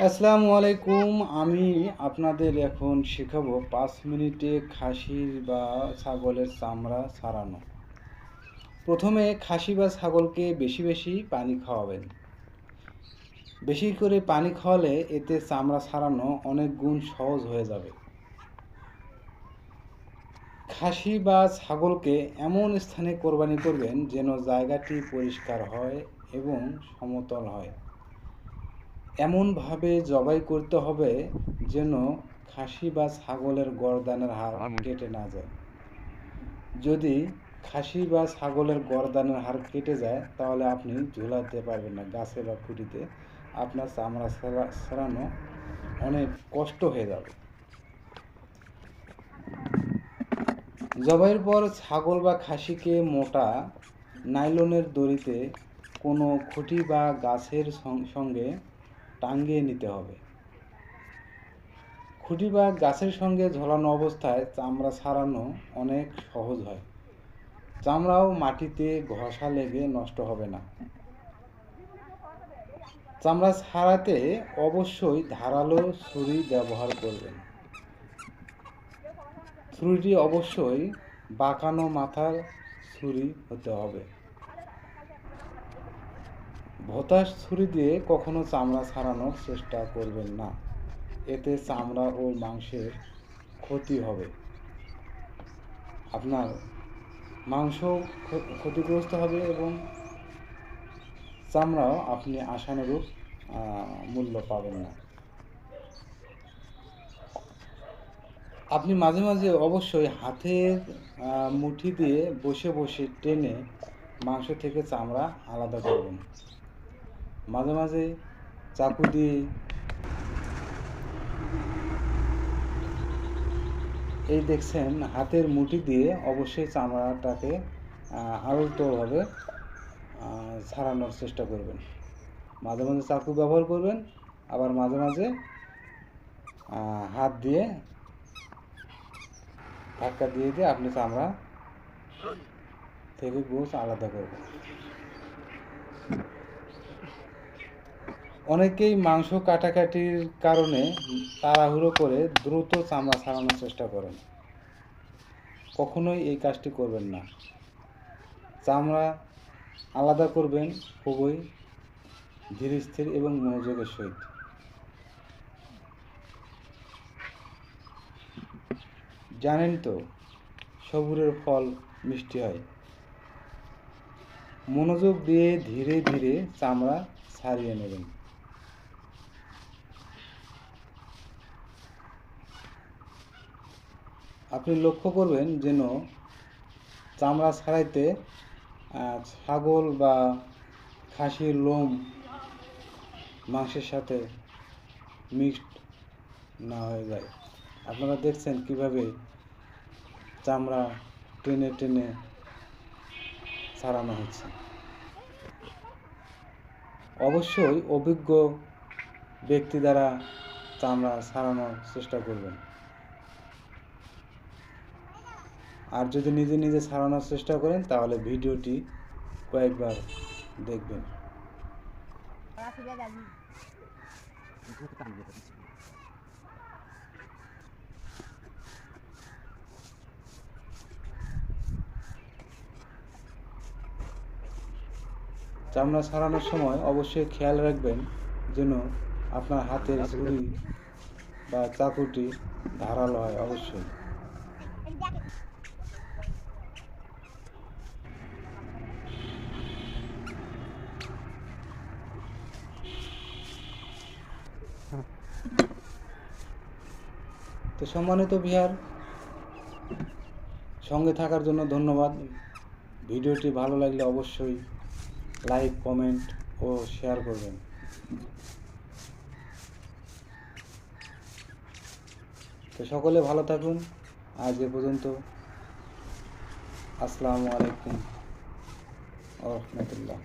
আসসালামু আলাইকুম। আমি আপনাদের এখন শেখাবো পাঁচ মিনিটে খাসির বা ছাগলের চামড়া ছাড়ানো। প্রথমে খাসি বা ছাগলকে বেশি বেশি পানি খাওয়াবেন। বেশি করে পানি খাওয়ালে এতে চামড়া ছাড়ানো অনেক গুণ সহজ হয়ে যাবে। খাসি বা ছাগলকে এমন স্থানে কোরবানি করবেন যেন জায়গাটি পরিষ্কার হয় এবং সমতল হয়। এমনভাবে জবাই করতে হবে যেন খাসি বা ছাগলের গরদানের হাড় কেটে না যায়। যদি খাসি বা ছাগলের গরদানের হাড় কেটে যায় তাহলে আপনি ঝুলাতে পারবেন না গাছে বা খুঁটিতে। আপনার চামড়া ছাড়ানো অনেক কষ্ট হয়ে যাবে। জবাইয়ের পর ছাগল বা খাসিকে মোটা নাইলনের দড়িতে কোনো খুঁটি বা গাছের সঙ্গে টাঙ্গিয়ে নিতে হবে। খুঁটি বা গাছের সঙ্গে ঝোলানো অবস্থায় চামড়া ছাড়ানো অনেক সহজ হয়। চামড়াও মাটিতে ঘষা লেগে নষ্ট হবে না। চামড়া ছাড়াতে অবশ্যই ধারালো ছুরি ব্যবহার করবেন। ছুরিটি অবশ্যই বাঁকানো মাথার ছুরি হতে হবে। ভতাশ ছুরি দিয়ে কখনো চামড়া ছাড়ানোর চেষ্টা করবেন না। এতে চামড়া ও মাংসের ক্ষতি হবে। আপনার মাংস ক্ষ- ক্ষতিগ্রস্ত হবে এবং চামড়াও আপনি আশানুরূপ মূল্য পাবেন না। আপনি মাঝে মাঝে অবশ্যই হাতের মুঠি দিয়ে বসে বসে টেনে মাংস থেকে চামড়া আলাদা করবেন। মাঝে মাঝে চাকু দিয়ে এই দেখছেন, হাতের মুঠি দিয়ে অবশ্যই চামড়াটাকে আলতোভাবে ছাড়ানোর চেষ্টা করবেন। মাঝে মাঝে চাকু ব্যবহার করবেন, আবার মাঝে মাঝে হাত দিয়ে ধাক্কা দিয়ে দিয়ে আপনি চামড়া থেকে গোছ আলাদা করবেন। অনেকেই মাংস কাটাকাটির কারণে তাড়াহুড়ো করে দ্রুত চামড়া ছাড়ানোর চেষ্টা করেন। কখনোই এই কাজটি করবেন না। চামড়া আলাদা করবেন খুবই ধীর, স্থির এবং মনোযোগের সহিত। জানেন তো, সবুরের ফল মিষ্টি হয়। মনোযোগ দিয়ে ধীরে ধীরে চামড়া ছাড়িয়ে নেবেন। আপনি লক্ষ্য করবেন যেন চামড়া ছাড়াইতে ছাগল বা খাসির লোম মাংসের সাথে মিক্সড না হয়ে যায়। আপনারা দেখছেন কীভাবে চামড়া টেনে টেনে ছাড়ানো হচ্ছে। অবশ্যই অভিজ্ঞ ব্যক্তি দ্বারা চামড়া ছাড়ানোর চেষ্টা করবেন। আর যদি নিজে নিজে ছাড়ানোর চেষ্টা করেন, তাহলে ভিডিওটি কয়েকবার দেখবেন। চামড়া ছাড়ানোর সময় অবশ্যই খেয়াল রাখবেন যেন আপনার হাতের ছুরি বা চাকুটি ধারালো হয়, অবশ্যই। তো সম্মানিত বিহার, সঙ্গে থাকার জন্য ধন্যবাদ। ভিডিওটি ভালো লাগলে অবশ্যই লাইক, কমেন্ট ও শেয়ার করবেন। তো সকলে ভালো থাকুন। আজ এ পর্যন্ত। আসসালামু আলাইকুম রহমতুল্লাহ।